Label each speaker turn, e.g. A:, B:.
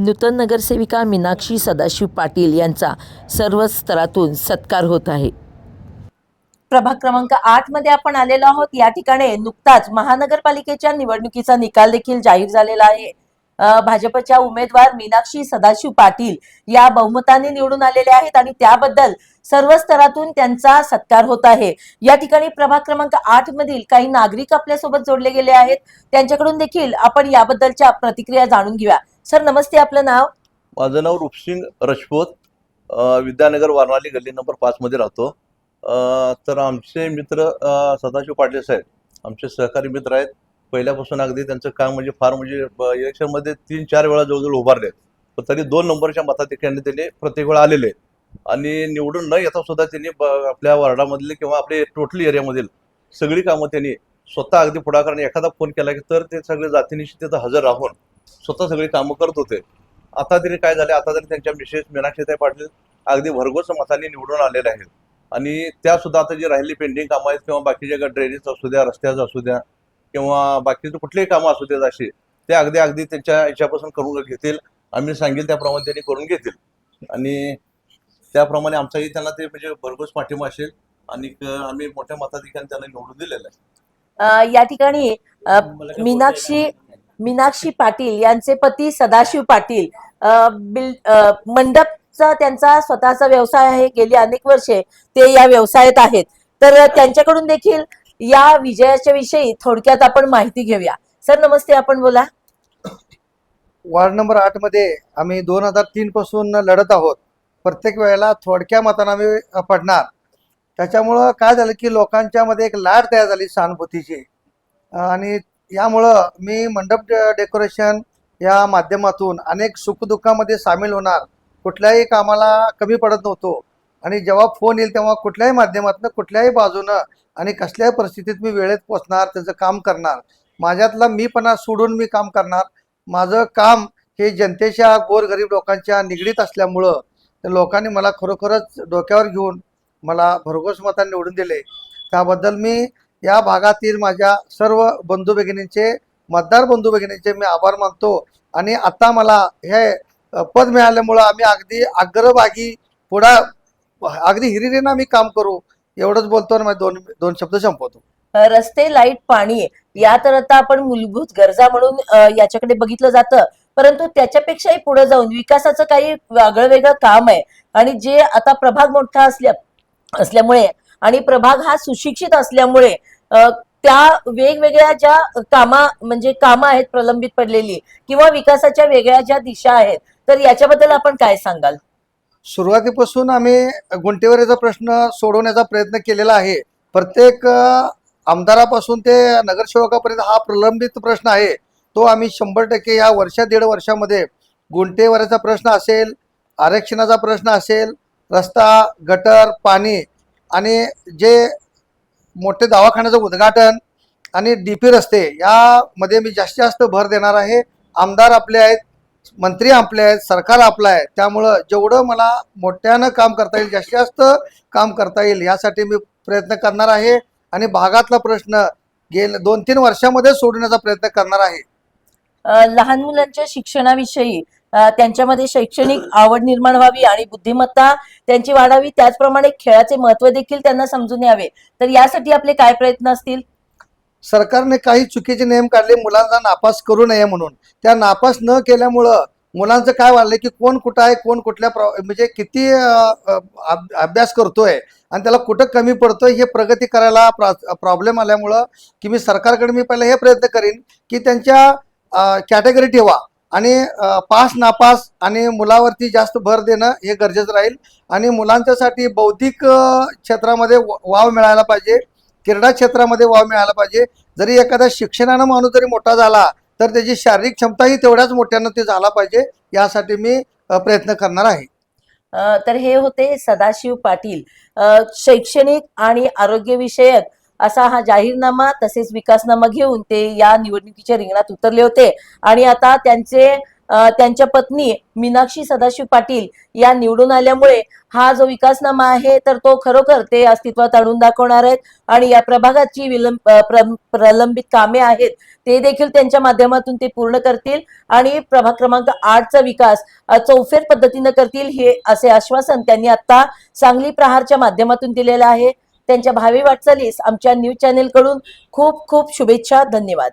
A: नूतन नगरसेविका मीनाक्षी सदाशिव पाटील यांचा सर्व स्तरातून सत्कार होत आहे. प्रभाग क्रमांक आठमध्ये आपण आलेलो आहोत. या ठिकाणी नुकताच महानगरपालिकेच्या निवडणुकीचा निकाल देखील जाहीर झालेला आहे. भाजपच्या उमेदवार मीनाक्षी सदाशिव पाटील या बहुमताने निवडून आलेले आहेत आणि त्याबद्दल सर्व स्तरातून त्यांचा सत्कार होत आहे. या ठिकाणी प्रभाग क्रमांक आठ मधील काही नागरिक आपल्यासोबत जोडले गेले आहेत. त्यांच्याकडून देखील आपण याबद्दलच्या प्रतिक्रिया जाणून घेऊया. सर नमस्ते आपलं नाव?
B: माझं नाव रूपसिंग राजपूत. विद्यानगर वारणाली गल्ली नंबर पाचमध्ये राहतो. तर आमचे मित्र सदाशिव पाटील साहेब आमचे सहकारी मित्र आहेत. पहिल्यापासून अगदी त्यांचं काम म्हणजे फार म्हणजे इलेक्शनमध्ये तीन चार वेळा जवळजवळ उभारले पण तरी दोन नंबरच्या मताधिक्याने त्यांनी प्रत्येक वेळा आलेले आहेत. आणि निवडून न येता सुद्धा त्यांनी आपल्या वार्डामधले किंवा आपले टोटली एरियामधील सगळी कामं त्यांनी स्वतः अगदी पुढाकाराने एखादा फोन केला की तर ते सगळे जातीनिशी तिथं हजर राहून स्वतः सगळी कामं करत होते. आता तरी काय झाले? आता तरी त्यांच्या मिसेस मीनाक्षीताई पाटील अगदी भरघोस मतांनी निवडून आलेले आहेत. आणि त्या सुद्धा आता जी राहिली पेंडिंग कामं आहेत किंवा बाकीच्या ड्रेनेज असू द्या रस्त्याचं असू द्या किंवा बाकीचे कुठलेही कामं असू द्यात अशी ते अगदी अगदी त्यांच्या याच्यापासून करून घेतील. आम्ही सांगेल त्याप्रमाणे त्यांनी करून घेतील. आणि त्याप्रमाणे आमचाही त्यांना ते म्हणजे भरघोस पाठिंबा असेल. आणि आम्ही मोठ्या मताधिकाऱ्यांनी त्यांना निवडून दिलेलं आहे.
A: या ठिकाणी मीनाक्षी मीनाक्षी पाटील यांचे पती सदाशिव पाटील. बिल मंडपचा त्यांचा स्वतःचा व्यवसाय आहे. गेली अनेक वर्षे ते या व्यवसायात आहेत. तर त्यांच्याकडून देखील या विजयाच्या विषयी थोडक्यात आपण माहिती घेऊया. सर नमस्ते आपण बोला.
C: वार्ड नंबर आठमध्ये आम्ही दोन हजार तीन पासून लढत आहोत. प्रत्येक वेळेला थोडक्या मतानं आम्ही पडणार. त्याच्यामुळं काय झालं की लोकांच्या मध्ये एक लाट तयार झाली सहानुभूतीची. आणि यामुळं मी मंडप डे- डेकोरेशन या माध्यमातून अनेक सुखदुःखामध्ये सामील होणार. कुठल्याही कामाला कमी पडत नव्हतो. आणि जेव्हा फोन येईल तेव्हा कुठल्याही माध्यमातून कुठल्याही बाजूनं आणि कसल्याही परिस्थितीत मी वेळेत पोचणार त्याचं काम करणार. माझ्यातला मीपणा सोडून मी काम करणार. माझं काम हे जनतेच्या गोरगरीब लोकांच्या निगडीत असल्यामुळं त्या लोकांनी मला खरोखरच डोक्यावर घेऊन मला भरघोस मतांनी निवडून दिले. त्याबद्दल मी या भागातील माझ्या सर्व बंधू भगिनींचे मतदार बंधू भगिनींचे मी आभार मानतो. आणि आता मला हे पद मिळाल्यामुळं आम्ही अगदी अग्रभागी पुढा अगदी हिरिरीनं आम्ही काम करू. एवढंच बोलतो आणि दोन दोन शब्द संपवतो.
A: रस्ते लाइट पाणी या तर आता आपण मूलभूत गरजा म्हणून याच्याकडे बघितलं जातं. परंतु त्याच्यापेक्षाही पुढे जाऊन विकासाचं काही वेगळं वेगळं काम आहे. आणि जे आता प्रभाग मोठा असल्या असल्यामुळे आणि प्रभाग हा सुशिक्षित असल्यामुळे त्या वेगवेगळ्या ज्या कामा म्हणजे कामं आहेत प्रलंबित पडलेली किंवा विकासाच्या वेगळ्या ज्या दिशा आहेत तर याच्याबद्दल आपण काय सांगाल?
C: सुरुवातीपासून आम्ही गुंटेवारीचा प्रश्न सोडवण्याचा प्रयत्न केलेला आहे. प्रत्येक आमदारापासून ते नगरसेवकापर्यंत हा प्रलंबित प्रश्न आहे. तो आम्ही शंभर टक्के या वर्षा दीड वर्षामध्ये गुंटेवाऱ्याचा प्रश्न असेल आरक्षणाचा प्रश्न असेल रस्ता गटर पाणी आणि जे मोठे दवाखान्याचं उद्घाटन आणि डी पी रस्ते यामध्ये मी जास्तीत जास्त भर देणार आहे. आमदार आपले आहेत मंत्री आपले आहेत सरकार आपलं आहे. त्यामुळं जेवढं मला मोठ्यानं काम करता येईल जास्तीत जास्त काम करता येईल यासाठी मी प्रयत्न करणार आहे आणि भागातला प्रश्न गेल दोन तीन वर्षामध्ये सोडवण्याचा प्रयत्न करणार आहे.
A: लहान मुलांच्या शिक्षणाविषयी त्यांच्यामध्ये शैक्षणिक आवड निर्माण व्हावी आणि बुद्धिमत्ता त्यांची वाढावी त्याचप्रमाणे खेळाचे महत्त्व देखील त्यांना समजून यावे. तर यासाठी आपले काय प्रयत्न असतील?
C: सरकारने काही चुकीचे नियम काढले मुलांना नापास करू नये म्हणून. त्या नापास न केल्यामुळं मुलांचं काय वाढलंय की कोण कुठं आहे कोण कुठल्या प्र म्हणजे किती अभ- अभ्यास करतोय आणि त्याला कुठं कमी पडतोय हे प्रगती करायला प्रॉब्लेम आल्यामुळं की मी सरकारकडे मी पहिला हे प्रयत्न करीन की त्यांच्या कॅटेगरी ठेवा आणि पास नापास आणि मुलावरती जास्त भर देणं हे गरजेचं राहील आणि मुलांच्यासाठी बौद्धिक क्षेत्रामध्ये व- वाव मिळायला पाहिजे. क्रीडा क्षेत्रामध्ये वाव मिळाला पाहिजे. जरी एखादा शिक्षणानं माणूस जरी मोठा झाला तर त्याची शारीरिक क्षमताही तेवढ्याच मोठ्यानं ते झाला पाहिजे यासाठी मी प्रयत्न करणार आहे.
A: तर हे होते सदाशिव पाटील. शैक्षणिक आणि आरोग्यविषयक असा हा जाहीरनामा तसेच विकासनामा घेऊन ते या निवडणुकीच्या रिंगणात उतरले होते. आणि आता त्यांचे त्यांच्या पत्नी मीनाक्षी सदाशिव पाटील या निवडून आल्यामुळे हा जो विकासनामा आहे तर तो खरोखर ते अस्तित्वात आणून दाखवणार आहेत. आणि या प्रभागाची विलंब प्रलंबित कामे आहेत ते देखील त्यांच्या माध्यमातून ते पूर्ण करतील. आणि प्रभाग क्रमांक आठचा विकास चौफेर पद्धतीनं करतील हे असे आश्वासन त्यांनी आता सांगली प्रहारच्या माध्यमातून दिलेलं आहे. त्यांच्या भावी वाटचालीस आमच्या न्यूज चॅनेलकडून खूप खूप शुभेच्छा धन्यवाद.